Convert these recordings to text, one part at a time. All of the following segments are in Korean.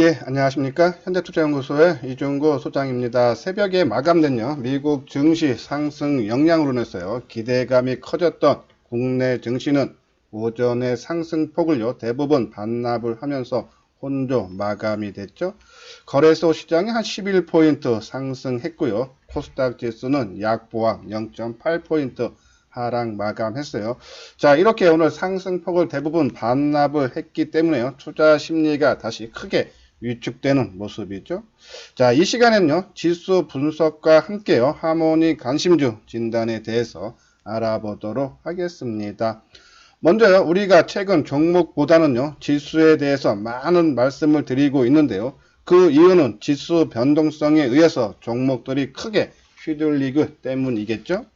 예, 안녕하십니까. 현대투자연구소의 이종구 소장입니다. 새벽에 마감된요, 미국 증시 상승 영향으로 인해서요, 기대감이 커졌던 국내 증시는 오전에 상승폭을요, 대부분 반납을 하면서 혼조 마감이 됐죠. 거래소 시장이 한 11포인트 상승했고요. 코스닥 지수는 약보합 0.8포인트 하락 마감했어요. 자, 이렇게 오늘 상승폭을 대부분 반납을 했기 때문에요. 투자 심리가 다시 크게 위축되는 모습이죠. 자, 이 시간에는요. 지수 분석과 함께요. 하모니 관심주 진단에 대해서 알아보도록 하겠습니다. 먼저요. 우리가 최근 종목보다는요. 지수에 대해서 많은 말씀을 드리고 있는데요. 그 이유는 지수 변동성에 의해서 종목들이 크게 휘둘리기 때문이겠죠.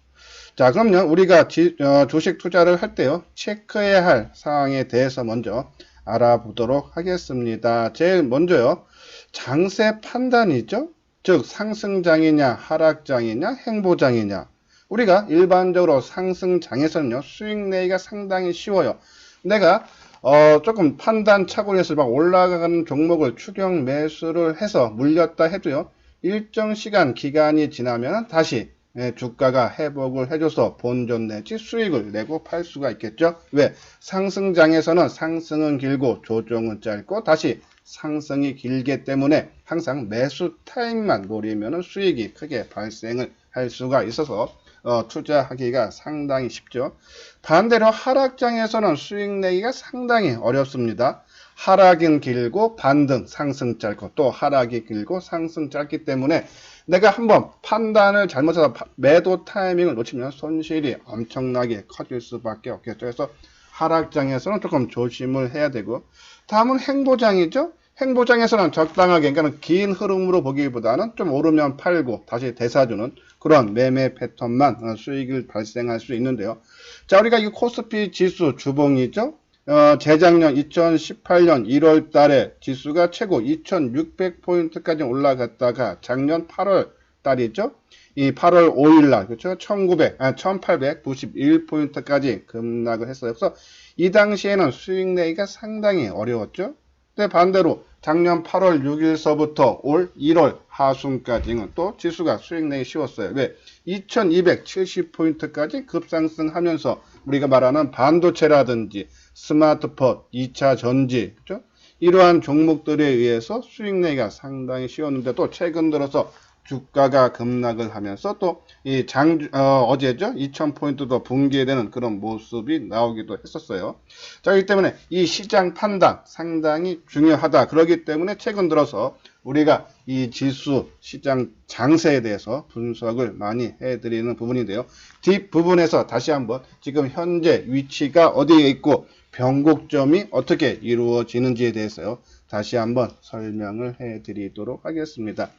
자, 그럼요. 우리가 지, 어, 주식 투자를 할 때요. 체크해야 할 사항에 대해서 먼저 알아보도록 하겠습니다. 제일 먼저요. 장세 판단이죠. 즉 상승장이냐 하락장이냐 행보장이냐. 우리가 일반적으로 상승장에서는요. 수익 내기가 상당히 쉬워요. 내가 어, 조금 판단 착오해서 막 올라가는 종목을 추경 매수를 해서 물렸다 해도요. 일정 시간 기간이 지나면 다시 예, 주가가 회복을 해줘서 본전 내지 수익을 내고 팔 수가 있겠죠. 왜? 상승장에서는 상승은 길고 조정은 짧고 다시 상승이 길기 때문에 항상 매수 타임만 노리면 수익이 크게 발생을 할 수가 있어서 어, 투자하기가 상당히 쉽죠. 반대로 하락장에서는 수익 내기가 상당히 어렵습니다. 하락은 길고 반등 상승 짧고 또 하락이 길고 상승 짧기 때문에 내가 한번 판단을 잘못해서 매도 타이밍을 놓치면 손실이 엄청나게 커질 수밖에 없겠죠. 그래서 하락장에서는 조금 조심을 해야 되고 다음은 행보장이죠. 행보장에서는 적당하게 그러니까 긴 흐름으로 보기보다는 좀 오르면 팔고 다시 되사주는 그런 매매 패턴만 수익을 발생할 수 있는데요. 자 우리가 이 코스피 지수 주봉이죠. 어, 재작년 2018년 1월 달에 지수가 최고 2600포인트까지 올라갔다가 작년 8월 달이죠. 이 8월 5일 날, 그렇죠? 1900, 아, 1891포인트까지 급락을 했어요. 그래서 이 당시에는 수익 내기가 상당히 어려웠죠. 근데 반대로 작년 8월 6일서부터 올 1월 하순까지는 또 지수가 수익 내기 쉬웠어요. 왜? 2270포인트까지 급상승하면서 우리가 말하는 반도체라든지 스마트폰, 2차 전지, 그죠? 이러한 종목들에 의해서 수익 내기가 상당히 쉬웠는데 또 최근 들어서 주가가 급락을 하면서 또 이 장, 어, 제죠 2000포인트도 붕괴되는 그런 모습이 나오기도 했었어요. 자, 그렇기 때문에 이 시장 판단 상당히 중요하다. 그렇기 때문에 최근 들어서 우리가 이 지수 시장 장세에 대해서 분석을 많이 해드리는 부분인데요. 뒷부분에서 다시 한번 지금 현재 위치가 어디에 있고 변곡점이 어떻게 이루어지는지에 대해서요. 다시 한번 설명을 해 드리도록 하겠습니다.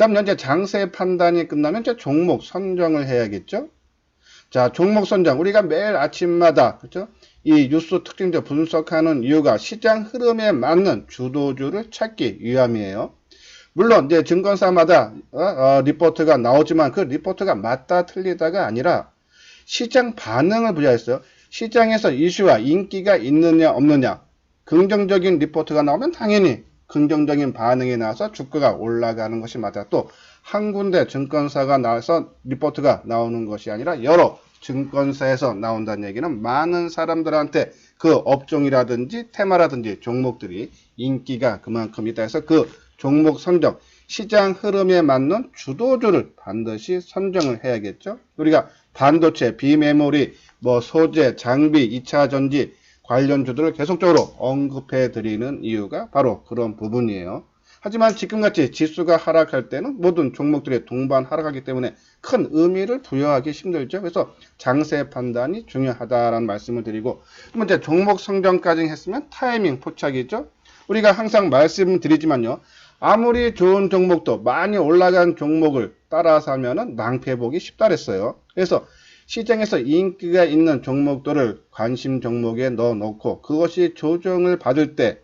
자, 현재 장세 판단이 끝나면 이제 종목 선정을 해야겠죠? 자, 종목 선정. 우리가 매일 아침마다, 그죠? 이 뉴스 특징적 분석하는 이유가 시장 흐름에 맞는 주도주를 찾기 위함이에요. 물론, 이제 증권사마다, 어, 어, 리포트가 나오지만 그 리포트가 맞다 틀리다가 아니라 시장 반응을 보자했어요. 시장에서 이슈와 인기가 있느냐 없느냐 긍정적인 리포트가 나오면 당연히 긍정적인 반응이 나와서 주가가 올라가는 것이 맞다. 또한 군데 증권사가 나와서 리포트가 나오는 것이 아니라 여러 증권사에서 나온다는 얘기는 많은 사람들한테 그 업종이라든지 테마라든지 종목들이 인기가 그만큼 있다 해서 그 종목 선정 시장 흐름에 맞는 주도주를 반드시 선정을 해야겠죠. 우리가 반도체, 비메모리, 뭐 소재, 장비, 2차 전지 관련 주들을 계속적으로 언급해 드리는 이유가 바로 그런 부분이에요. 하지만 지금같이 지수가 하락할 때는 모든 종목들이 동반 하락하기 때문에 큰 의미를 부여하기 힘들죠. 그래서 장세 판단이 중요하다라는 말씀을 드리고 그럼 이제 종목 선정까지 했으면 타이밍 포착이죠. 우리가 항상 말씀드리지만요. 아무리 좋은 종목도 많이 올라간 종목을 따라서 하면은 낭패 보기 쉽다 그랬어요. 그래서 시장에서 인기가 있는 종목들을 관심 종목에 넣어 놓고 그것이 조정을 받을 때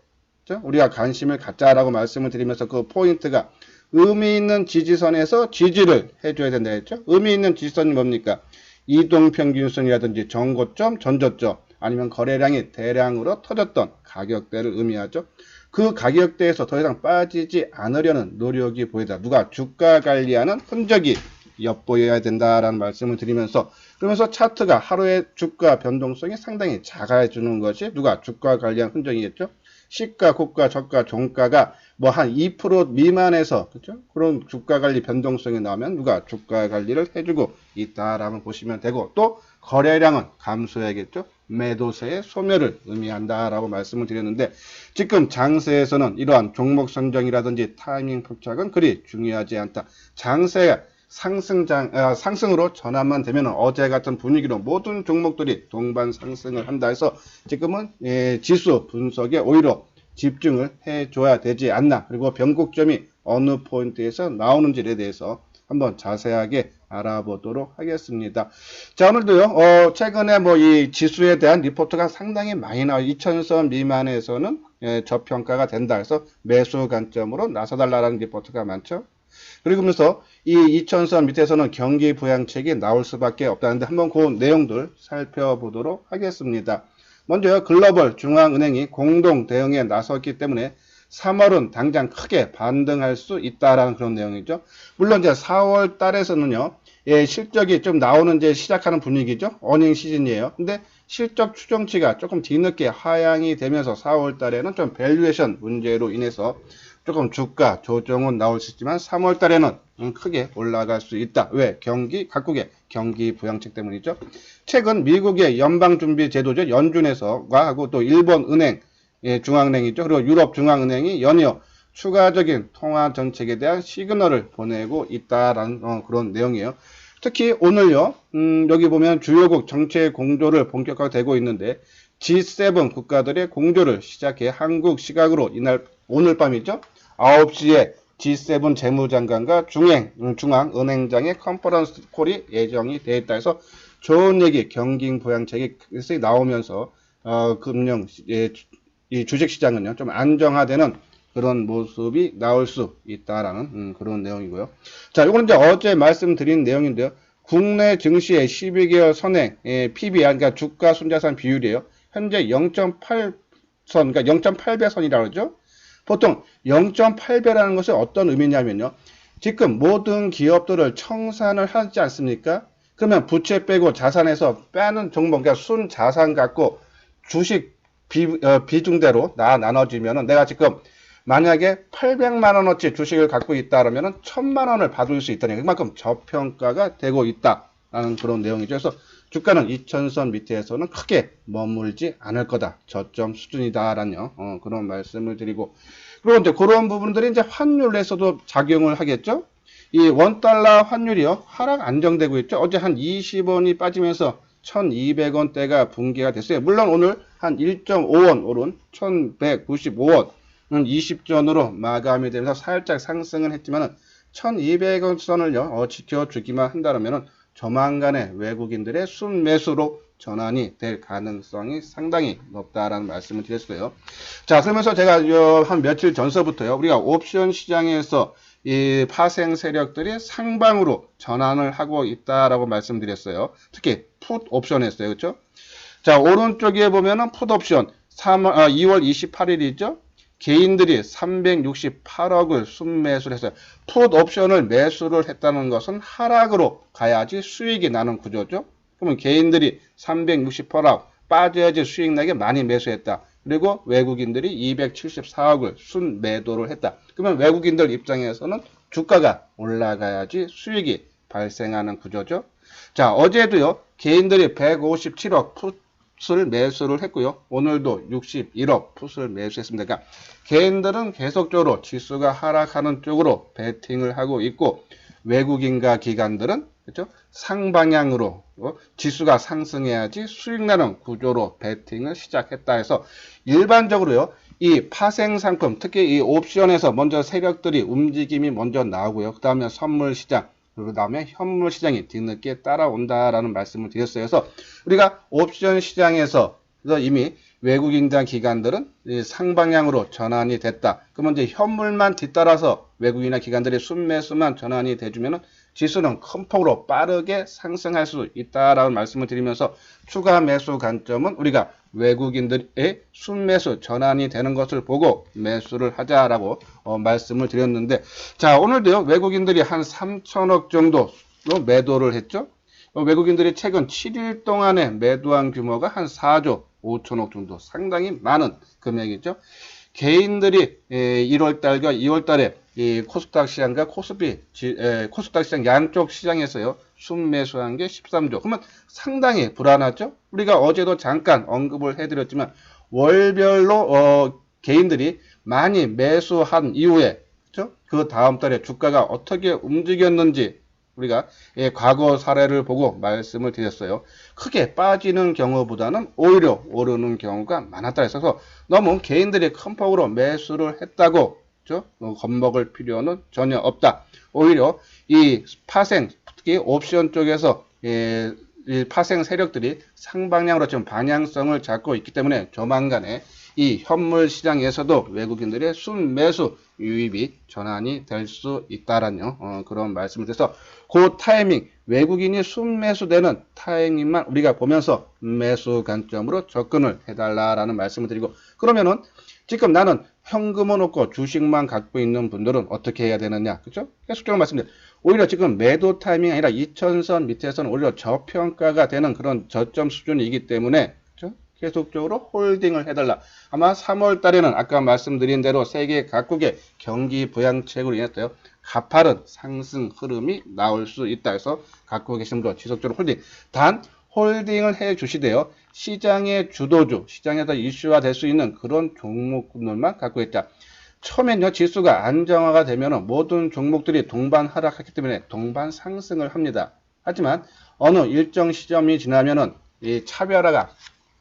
우리가 관심을 갖자라고 말씀을 드리면서 그 포인트가 의미 있는 지지선에서 지지를 해줘야 된다 했죠. 의미 있는 지지선이 뭡니까? 이동평균선이라든지 정고점, 전저점 아니면 거래량이 대량으로 터졌던 가격대를 의미하죠. 그 가격대에서 더 이상 빠지지 않으려는 노력이 보이다. 누가 주가 관리하는 흔적이 엿보여야 된다라는 말씀을 드리면서 그러면서 차트가 하루의 주가 변동성이 상당히 작아지는 것이 누가 주가 관리한 흔적이겠죠. 시가, 고가, 저가, 종가가 뭐 한 2% 미만에서 그죠? 그런 주가 관리 변동성이 나오면 누가 주가 관리를 해주고 있다라고 보시면 되고 또 거래량은 감소해야겠죠. 매도세의 소멸을 의미한다라고 말씀을 드렸는데 지금 장세에서는 이러한 종목 선정이라든지 타이밍 포착은 그리 중요하지 않다. 장세가 상승장 아, 상승으로 전환만 되면 어제 같은 분위기로 모든 종목들이 동반 상승을 한다 해서 지금은 예, 지수 분석에 오히려 집중을 해줘야 되지 않나 그리고 변곡점이 어느 포인트에서 나오는지에 대해서 한번 자세하게 알아보도록 하겠습니다. 자 오늘도요 어, 최근에 뭐 이 지수에 대한 리포트가 상당히 많이 나와 2000선 미만에서는 예, 저평가가 된다 해서 매수 관점으로 나서달라는 리포트가 많죠. 그러면서 이 2000선 밑에서는 경기 부양책이 나올 수밖에 없다는데 한번 그 내용들 살펴보도록 하겠습니다. 먼저요 글로벌 중앙은행이 공동 대응에 나섰기 때문에 3월은 당장 크게 반등할 수 있다라는 그런 내용이죠. 물론 이제 4월 달에서는요, 예, 실적이 좀 나오는 이제 시작하는 분위기죠. 어닝 시즌이에요. 근데 실적 추정치가 조금 뒤늦게 하향이 되면서 4월 달에는 좀 밸류에이션 문제로 인해서 조금 주가 조정은 나올 수 있지만 3월 달에는 음, 크게 올라갈 수 있다. 왜? 경기, 각국의 경기 부양책 때문이죠. 최근 미국의 연방준비제도죠. 연준에서가 하고 또 일본 은행, 예, 중앙은행이죠. 그리고 유럽 중앙은행이 연이어 추가적인 통화 정책에 대한 시그널을 보내고 있다라는 어, 그런 내용이에요. 특히 오늘요, 음, 여기 보면 주요국 정책 공조를 본격화되고 있는데 G7 국가들의 공조를 시작해 한국 시각으로 이날 오늘 밤이죠. 9시에 G7 재무장관과 중행, 음, 중앙은행장의 컨퍼런스 콜이 예정이 되어 있다 해서 좋은 얘기, 경기 부양책이 나오면서 어, 금융 예, 이 주식시장은요 좀 안정화되는 그런 모습이 나올 수 있다라는 음, 그런 내용이고요. 자, 이거는 이제 어제 말씀드린 내용인데요. 국내 증시의 12개월 선행 예, PBR 그러니까 주가 순자산 비율이에요. 현재 0.8선 그러니까 0.8배 선이라고 그러죠. 보통 0.8배라는 것이 어떤 의미냐면요. 지금 모든 기업들을 청산을 하지 않습니까? 그러면 부채 빼고 자산에서 빼는 종목, 그러니까 순 자산 갖고 주식 비, 어, 비중대로 나 나눠지면은 내가 지금 만약에 800만 원어치 주식을 갖고 있다 그러면은 1000만 원을 받을 수 있다니 그만큼 저평가가 되고 있다라는 그런 내용이죠. 그래서 주가는 2000선 밑에서는 크게 머물지 않을 거다. 저점 수준이다라는 어, 그런 말씀을 드리고 그리고 이제 그런 부분들이 이제 환율에서도 작용을 하겠죠. 이 원달러 환율이요 하락 안정되고 있죠. 어제 한 20원이 빠지면서 1200원대가 붕괴가 됐어요. 물론 오늘 한 1.5원 오른 1195원 은 20전으로 마감이 되면서 살짝 상승을 했지만 1200원 선을요 어, 지켜주기만 한다면 조만간에 외국인들의 순매수로 전환이 될 가능성이 상당히 높다라는 말씀을 드렸어요. 자 그러면서 제가 한 며칠 전서부터요 우리가 옵션 시장에서 이 파생 세력들이 상방으로 전환을 하고 있다라고 말씀드렸어요. 특히 풋 옵션 했어요. 그렇죠? 자, 오른쪽에 보면은 풋 옵션 3, 아, 2월 28일이죠. 개인들이 368억을 순매수를 했어요. 풋 옵션을 매수를 했다는 것은 하락으로 가야지 수익이 나는 구조죠. 그러면 개인들이 368억 빠져야지 수익 나게 많이 매수했다. 그리고 외국인들이 274억을 순매도를 했다. 그러면 외국인들 입장에서는 주가가 올라가야지 수익이 발생하는 구조죠. 자, 어제도요, 개인들이 157억 풋을 매수를 했고요. 오늘도 61억 풋을 매수했습니다. 그러니까 개인들은 계속적으로 지수가 하락하는 쪽으로 베팅을 하고 있고, 외국인과 기관들은 그렇죠? 상방향으로 어? 지수가 상승해야지 수익 나는 구조로 베팅을 시작했다 해서 일반적으로요. 이 파생 상품, 특히 이 옵션에서 먼저 세력들이 움직임이 먼저 나오고요. 그 다음에 선물 시장, 그 다음에 현물 시장이 뒤늦게 따라온다라는 말씀을 드렸어요. 그래서 우리가 옵션 시장에서 이미 외국인단 기관들은 이 상방향으로 전환이 됐다. 그러면 이제 현물만 뒤따라서 외국인이나 기관들의 순매수만 전환이 돼주면은 지수는 큰 폭으로 빠르게 상승할 수 있다라는 말씀을 드리면서 추가 매수 관점은 우리가 외국인들의 순매수 전환이 되는 것을 보고 매수를 하자라고 어, 말씀을 드렸는데 자 오늘도요 외국인들이 한 3천억 정도 매도를 했죠. 어, 외국인들이 최근 7일 동안에 매도한 규모가 한 4조 5천억 정도 상당히 많은 금액이죠. 개인들이 1월 달과 2월 달에 이 코스닥 시장과 코스피, 코스닥 시장 양쪽 시장에서요, 순매수한 게 13조. 그러면 상당히 불안하죠? 우리가 어제도 잠깐 언급을 해드렸지만, 월별로, 어, 개인들이 많이 매수한 이후에, 그죠? 그 다음 달에 주가가 어떻게 움직였는지, 우리가 예, 과거 사례를 보고 말씀을 드렸어요. 크게 빠지는 경우보다는 오히려 오르는 경우가 많았다 해서 너무 개인들이 큰 폭으로 매수를 했다고? 어, 겁먹을 필요는 전혀 없다. 오히려 이 파생, 특히 옵션 쪽에서 예, 이 파생 세력들이 상방향으로 좀 방향성을 잡고 있기 때문에 조만간에 이 현물 시장에서도 외국인들의 순매수 유입이 전환이 될 수 있다라는 어, 그런 말씀을 드려서 그 타이밍 외국인이 순매수되는 타이밍만 우리가 보면서 매수 관점으로 접근을 해달라라는 말씀을 드리고 그러면은 지금 나는 현금은 없고 주식만 갖고 있는 분들은 어떻게 해야 되느냐 그죠? 계속적으로 말씀드려요. 오히려 지금 매도 타이밍이 아니라 2000선 밑에서는 오히려 저평가가 되는 그런 저점 수준이기 때문에? 계속적으로 홀딩을 해달라. 아마 3월 달에는 아까 말씀드린 대로 세계 각국의 경기 부양책으로 인해서요. 가파른 상승 흐름이 나올 수 있다 해서 갖고 계신 분 지속적으로 홀딩. 단 홀딩을 해 주시되요. 시장의 주도주, 시장에서 이슈화 될 수 있는 그런 종목들만 갖고 있다. 처음엔요 지수가 안정화가 되면 모든 종목들이 동반 하락하기 때문에 동반 상승을 합니다. 하지만 어느 일정 시점이 지나면은 이 차별화가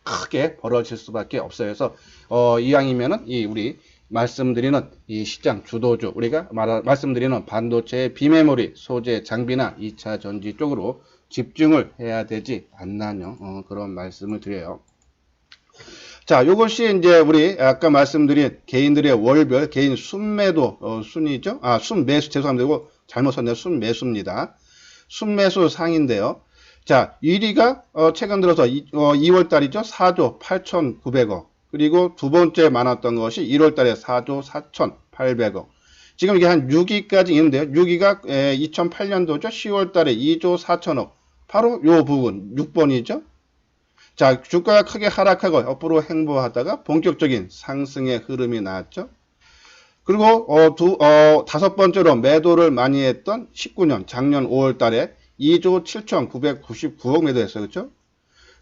크게 벌어질 수밖에 없어요. 그래서 어, 이왕이면은 이 우리 말씀드리는 이 시장 주도주 우리가 말, 말씀드리는 반도체 비메모리 소재 장비나 2차 전지 쪽으로 집중을 해야 되지 않나요? 어, 그런 말씀을 드려요. 자, 요것이 이제 우리 아까 말씀드린 개인들의 월별 개인 순매도 어, 순이죠? 아, 순매수 죄송합니다. 잘못 썼네요. 순매수입니다. 순매수 상인데요. 자, 1위가 어, 최근 들어서 이, 2월 달이죠. 4조 8,900억. 그리고 두 번째 많았던 것이 1월 달에 4조 4,800억. 지금 이게 한 6위까지 있는데요. 6위가 2008년도죠. 10월 달에 2조 4천억. 바로 요 부분 6번이죠. 자, 주가가 크게 하락하고 옆으로 행보하다가 본격적인 상승의 흐름이 나왔죠. 그리고 어, 두, 어, 다섯 번째로 매도를 많이 했던 19년 작년 5월 달에 2조 7,999억 매도했어요. 그렇죠?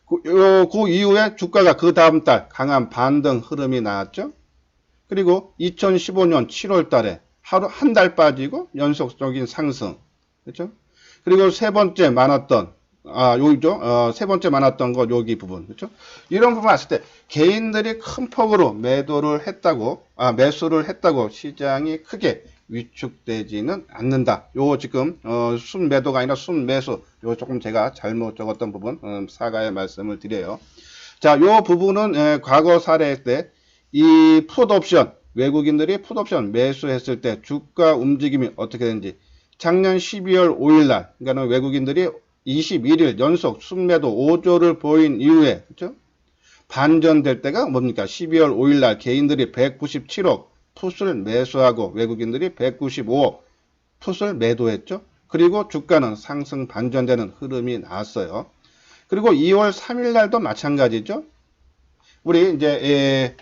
그, 요, 그 이후에 주가가 그 다음 달 강한 반등 흐름이 나왔죠. 그리고 2015년 7월 달에 하루 한 달 빠지고 연속적인 상승. 그렇죠? 그리고 세 번째 많았던 아, 여기죠. 어, 세 번째 많았던 거 여기 부분. 그렇죠? 이런 부분 봤을 때 개인들이 큰 폭으로 매도를 했다고 아, 매수를 했다고 시장이 크게 위축되지는 않는다. 요 지금 어, 순매도가 아니라 순매수. 요 조금 제가 잘못 적었던 부분 음, 사과의 말씀을 드려요. 자, 요 부분은 에, 과거 사례 때 이 풋옵션 외국인들이 풋옵션 매수했을 때 주가 움직임이 어떻게 되는지 작년 12월 5일 날 그러니까 외국인들이 21일 연속 순매도 5조를 보인 이후에 그죠? 반전될 때가 뭡니까? 12월 5일 날 개인들이 197억 풋을 매수하고 외국인들이 195억 풋을 매도했죠. 그리고 주가는 상승 반전되는 흐름이 나왔어요. 그리고 2월 3일 날도 마찬가지죠. 우리 이제 에,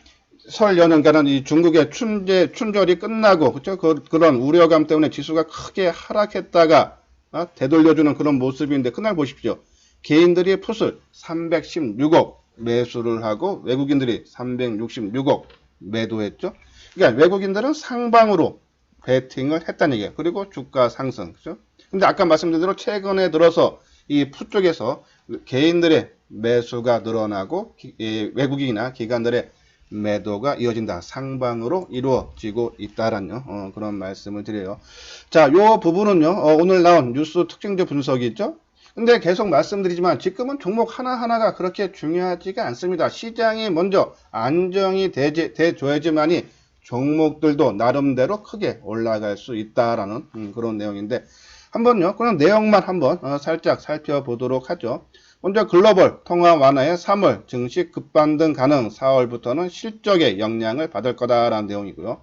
설 연휴가는 이 중국의 춘제 춘절이 끝나고 그죠? 그, 그런 우려감 때문에 지수가 크게 하락했다가 어? 되돌려주는 그런 모습인데 그날 보십시오. 개인들이 풋을 316억 매수를 하고 외국인들이 366억 매도했죠. 그러니까 외국인들은 상방으로 베팅을 했다는 얘기예요. 그리고 주가 상승. 그죠? 근데 아까 말씀드린 대로 최근에 들어서 이풋 쪽에서 개인들의 매수가 늘어나고 기, 외국인이나 기관들의 매도가 이어진다. 상방으로 이루어지고 있다라는 어, 그런 말씀을 드려요. 자, 요 부분은요. 어, 오늘 나온 뉴스 특징적 분석이 있죠. 근데 계속 말씀드리지만 지금은 종목 하나하나가 그렇게 중요하지가 않습니다. 시장이 먼저 안정이 되지, 돼줘야지만이 종목들도 나름대로 크게 올라갈 수 있다라는 음, 그런 내용인데 한번요 그런 내용만 한번 어, 살짝 살펴보도록 하죠. 먼저 글로벌 통화 완화의 3월 증시 급반등 가능 4월부터는 실적의 영향을 받을 거다라는 내용이고요.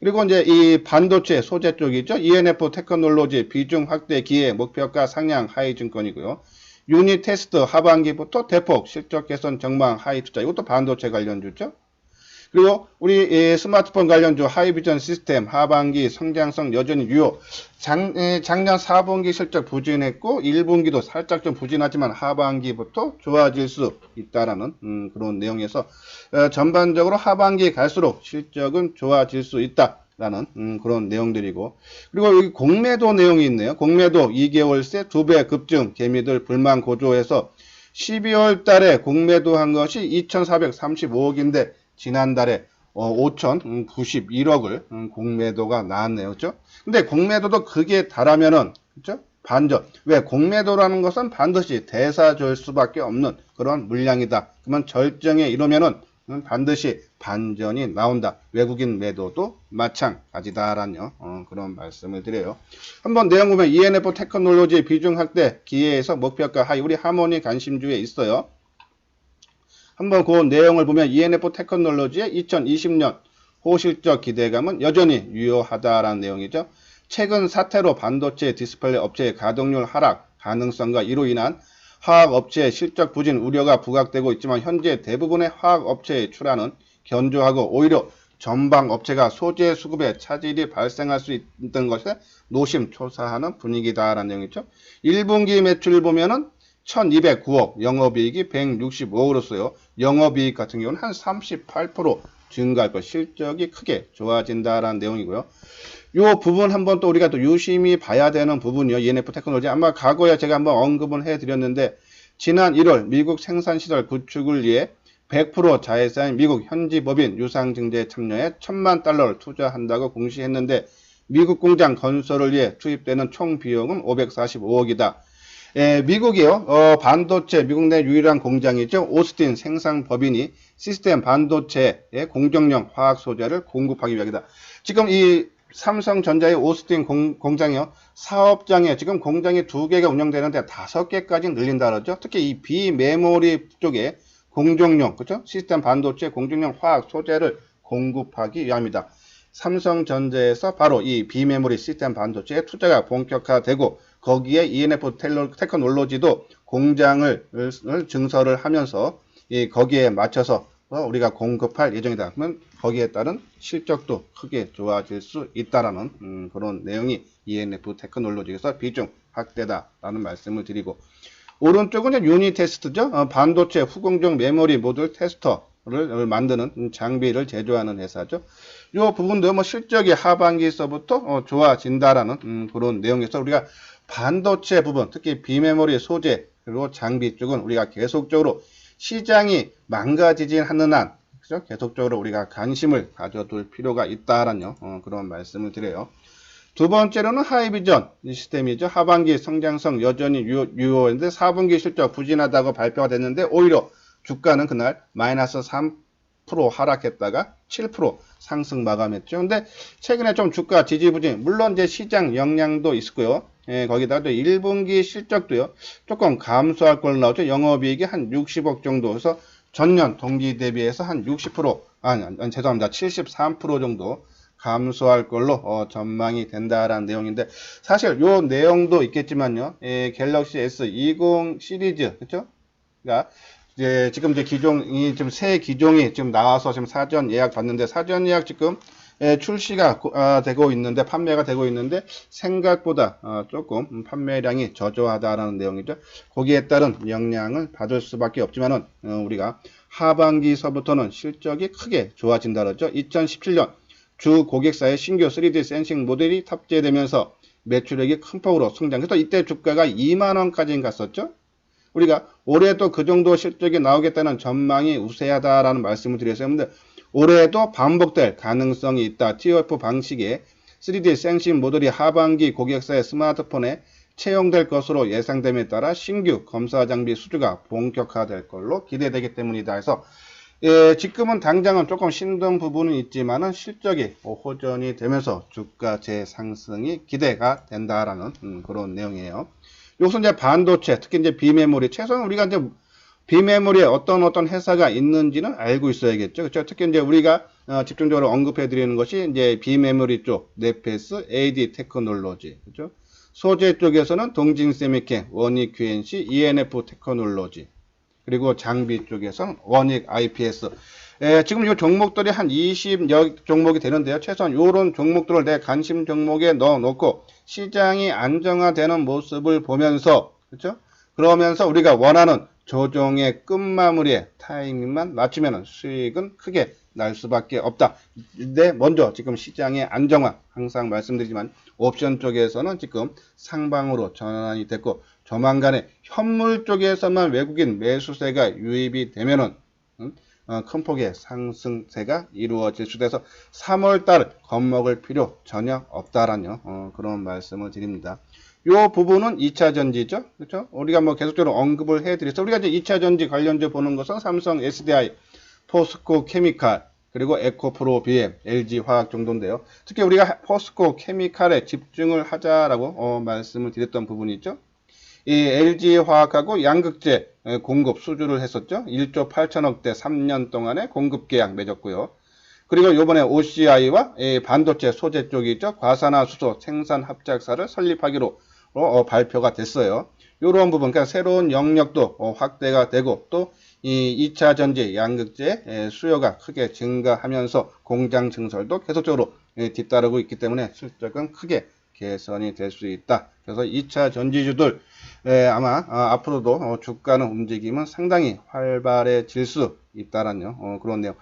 그리고 이제 이 반도체 소재 쪽이죠. ENF 테크놀로지 비중 확대 기회 목표가 상향 하이 증권이고요. 유닛 테스트 하반기부터 대폭 실적 개선 전망 하이 투자 이것도 반도체 관련주죠. 그리고 우리 예, 스마트폰 관련주 하이비전 시스템 하반기 성장성 여전히 유효. 작, 예, 작년 4분기 실적 부진했고 1분기도 살짝 좀 부진하지만 하반기부터 좋아질 수 있다라는 음, 그런 내용에서 어, 전반적으로 하반기 갈수록 실적은 좋아질 수 있다 라는 음, 그런 내용들이고 그리고 여기 공매도 내용이 있네요. 공매도 2개월 새 2배 급증 개미들 불만 고조해서 12월 달에 공매도 한 것이 2,435억인데 지난달에 어, 5,091억을 음, 공매도가 나왔네요. 그죠? 근데 공매도도 그게 달하면은, 그죠? 반전. 왜? 공매도라는 것은 반드시 대사될 수밖에 없는 그런 물량이다. 그러면 절정에 이르면은 음, 반드시 반전이 나온다. 외국인 매도도 마찬가지다라는 어, 그런 말씀을 드려요. 한번 내용 보면 ENF 테크놀로지 비중 확대 기회에서 목표가 하이 우리 하모니 관심주에 있어요. 한번 그 내용을 보면 ENF 테크놀로지의 2020년 호실적 기대감은 여전히 유효하다라는 내용이죠. 최근 사태로 반도체 디스플레이 업체의 가동률 하락 가능성과 이로 인한 화학 업체의 실적 부진 우려가 부각되고 있지만 현재 대부분의 화학 업체의 출하는 견조하고 오히려 전방 업체가 소재 수급에 차질이 발생할 수 있던 것에 노심초사하는 분위기다라는 내용이죠. 1분기 매출 보면은 1209억, 영업이익이 165억으로서요. 영업이익 같은 경우는 한 38% 증가할 것, 실적이 크게 좋아진다라는 내용이고요. 요 부분 한번 또 우리가 또 유심히 봐야 되는 부분이요. ENF 테크놀로지. 아마 과거에 제가 한번 언급은 해드렸는데, 지난 1월 미국 생산 시설 구축을 위해 100% 자회사인 미국 현지 법인 유상증자에 참여해 천만 달러를 투자한다고 공시했는데, 미국 공장 건설을 위해 투입되는 총 비용은 545억이다. 예, 미국이요. 어, 반도체 미국 내 유일한 공장이죠. 오스틴 생산 법인이 시스템 반도체의 공정용 화학 소재를 공급하기 위하다. 지금 이 삼성전자의 오스틴 공, 장이요 사업장에 지금 공장이 두 개가 운영되는데 다섯 개까지 늘린다 그러죠. 특히 이 비메모리 쪽에 공정용, 그죠? 시스템 반도체 공정용 화학 소재를 공급하기 위함이다. 삼성전자에서 바로 이 비메모리 시스템 반도체에 투자가 본격화되고 거기에 ENF 테크놀로지도 공장을 증설을 하면서 거기에 맞춰서 우리가 공급할 예정이다. 그러면 거기에 따른 실적도 크게 좋아질 수 있다라는 음, 그런 내용이 ENF 테크놀로지에서 비중 확대다라는 말씀을 드리고 오른쪽은 유니 테스트죠. 어, 반도체 후공정 메모리 모듈 테스터를 만드는 장비를 제조하는 회사죠. 이 부분도 뭐 실적이 하반기에서부터 어, 좋아진다라는 음, 그런 내용에서 우리가 반도체 부분, 특히 비메모리 소재, 그리고 장비 쪽은 우리가 계속적으로 시장이 망가지진 않는 한, 그죠? 계속적으로 우리가 관심을 가져둘 필요가 있다라는 어, 그런 말씀을 드려요. 두 번째로는 하이비전 시스템이죠. 하반기 성장성 여전히 유효했는데 4분기 실적 부진하다고 발표가 됐는데 오히려 주가는 그날 마이너스 3% 하락했다가 7% 상승 마감했죠. 근데 최근에 좀 주가 지지부진 물론 이제 시장 영향도 있고요. 예, 거기다 또 1분기 실적도요. 조금 감소할 걸로 나오죠. 영업이익이 한 60억 정도에서 전년 동기 대비해서 한 60% 아니, 아니 죄송합니다. 73% 정도 감소할 걸로 어, 전망이 된다라는 내용인데 사실 요 내용도 있겠지만요. 예, 갤럭시 S20 시리즈 그렇죠? 그러니까 이제 지금 이제 기종이 지금 새 기종이 지금 나와서 지금 사전 예약 받는데 사전 예약 지금 예, 출시가 아, 되고 있는데 판매가 되고 있는데 생각보다 어, 조금 판매량이 저조하다라는 내용이죠. 거기에 따른 영향을 받을 수밖에 없지만은 어, 우리가 하반기서부터는 실적이 크게 좋아진다 그러죠. 2017년 주 고객사의 신규 3D 센싱 모델이 탑재되면서 매출액이 큰 폭으로 성장해서 이때 주가가 2만 원까지 갔었죠. 우리가 올해도 그 정도 실적이 나오겠다는 전망이 우세하다라는 말씀을 드렸어요. 근데 올해도 반복될 가능성이 있다. TOF 방식의 3D 생싱 모듈이 하반기 고객사의 스마트폰에 채용될 것으로 예상됨에 따라 신규 검사 장비 수주가 본격화될 걸로 기대되기 때문이다 해서 예, 지금은 당장은 조금 힘든 부분은 있지만은 실적이 호전이 되면서 주가 재상승이 기대가 된다라는 음, 그런 내용이에요. 여기서 이제 반도체, 특히 이제 비메모리, 최소한 우리가 이제 비메모리에 어떤 어떤 회사가 있는지는 알고 있어야겠죠. 그렇죠? 특히 이제 우리가 어, 집중적으로 언급해 드리는 것이 이제 비메모리 쪽, 네페스, AD 테크놀로지. 그렇죠? 소재 쪽에서는 동진 세미케, 원익 QNC, ENF 테크놀로지. 그리고 장비 쪽에서는 원익 IPS. 예, 지금 이 종목들이 한 20여 종목이 되는데요. 최소한 이런 종목들을 내 관심 종목에 넣어 놓고 시장이 안정화되는 모습을 보면서 그렇죠? 그러면서 우리가 원하는 조정의 끝마무리에 타이밍만 맞추면 수익은 크게 날 수밖에 없다. 근데 먼저 지금 시장의 안정화 항상 말씀드리지만 옵션 쪽에서는 지금 상방으로 전환이 됐고 조만간에 현물 쪽에서만 외국인 매수세가 유입이 되면은 음, 어, 큰 폭의 상승세가 이루어질 수도 해서 3월달 겁먹을 필요 전혀 없다라는 어, 그런 말씀을 드립니다. 요 부분은 2차 전지죠. 그렇죠? 우리가 뭐 계속적으로 언급을 해드려서 우리가 이제 2차 전지 관련주 보는 것은 삼성 SDI, 포스코 케미칼, 그리고 에코프로 BM, LG 화학 정도인데요. 특히 우리가 포스코 케미칼에 집중을 하자라고 어, 말씀을 드렸던 부분이 있죠. 이 LG 화학하고 양극재 에, 공급 수주를 했었죠. 1조 8천억 대 3년 동안의 공급 계약 맺었고요. 그리고 요번에 OCI와 반도체 소재 쪽이 있죠. 과산화 수소 생산 합작사를 설립하기로 어, 발표가 됐어요. 이런 부분, 그러니까 새로운 영역도 어, 확대가 되고 또 이 2차 전지 양극재 에, 수요가 크게 증가하면서 공장 증설도 계속적으로 에, 뒤따르고 있기 때문에 실적은 크게 개선이 될 수 있다. 그래서 2차 전지주들 에, 아마 아, 앞으로도 어, 주가는 움직임은 상당히 활발해질 수 있다라는 어, 그런 내용.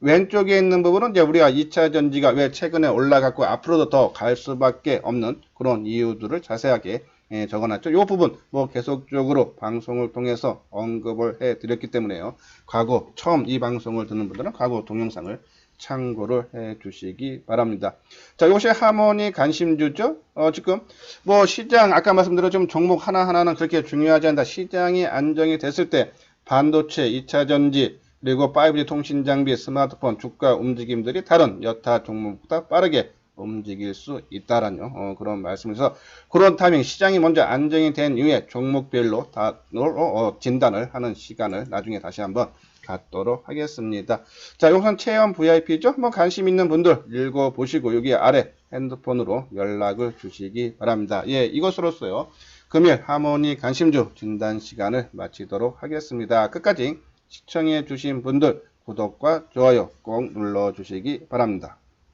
왼쪽에 있는 부분은 이제 우리가 2차 전지가 왜 최근에 올라갔고 앞으로도 더 갈 수밖에 없는 그런 이유들을 자세하게 예, 적어놨죠. 이 부분 뭐 계속적으로 방송을 통해서 언급을 해드렸기 때문에요. 과거 처음 이 방송을 듣는 분들은 과거 동영상을 참고를 해 주시기 바랍니다. 자, 이것이 하모니 관심주죠. 어, 지금 뭐 시장 아까 말씀드린 좀 종목 하나 하나는 그렇게 중요하지 않다. 시장이 안정이 됐을 때 반도체, 2차 전지, 그리고 5G 통신 장비, 스마트폰 주가 움직임들이 다른 여타 종목보다 빠르게 움직일 수 있다라는 어, 그런 말씀에서 그런 타이밍 시장이 먼저 안정이 된 이후에 종목별로 다 어, 어, 진단을 하는 시간을 나중에 다시 한번 갖도록 하겠습니다. 자, 우선 체험 VIP죠. 뭐 관심 있는 분들 읽어 보시고 여기 아래 핸드폰으로 연락을 주시기 바랍니다. 예, 이것으로써요. 금일 하모니 관심주 진단 시간을 마치도록 하겠습니다. 끝까지 시청해 주신 분들 구독과 좋아요 꼭 눌러 주시기 바랍니다.